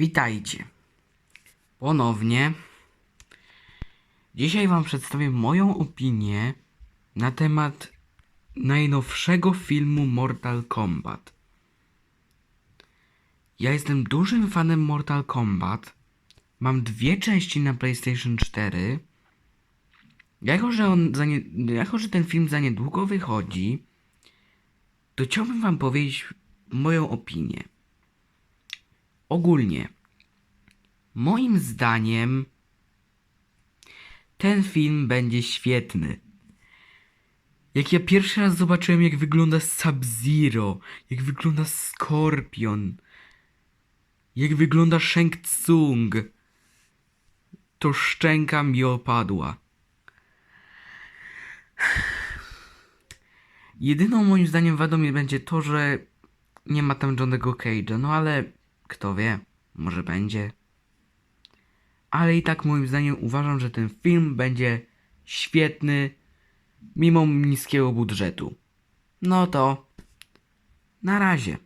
Witajcie. Ponownie. Dzisiaj Wam przedstawię moją opinię na temat najnowszego filmu Mortal Kombat. Ja jestem dużym fanem Mortal Kombat. Mam dwie części na PlayStation 4. Jako, że, on za nie, jako, że ten film za niedługo wychodzi, to chciałbym Wam powiedzieć moją opinię. Ogólnie, moim zdaniem, ten film będzie świetny. Jak ja pierwszy raz zobaczyłem, jak wygląda Sub-Zero, jak wygląda Scorpion, jak wygląda Shang Tsung, to szczęka mi opadła. Jedyną moim zdaniem wadą będzie to, że nie ma tam Johnego Cage'a, no ale kto wie, może będzie. Ale i tak moim zdaniem uważam, że ten film będzie świetny, mimo niskiego budżetu. No to na razie.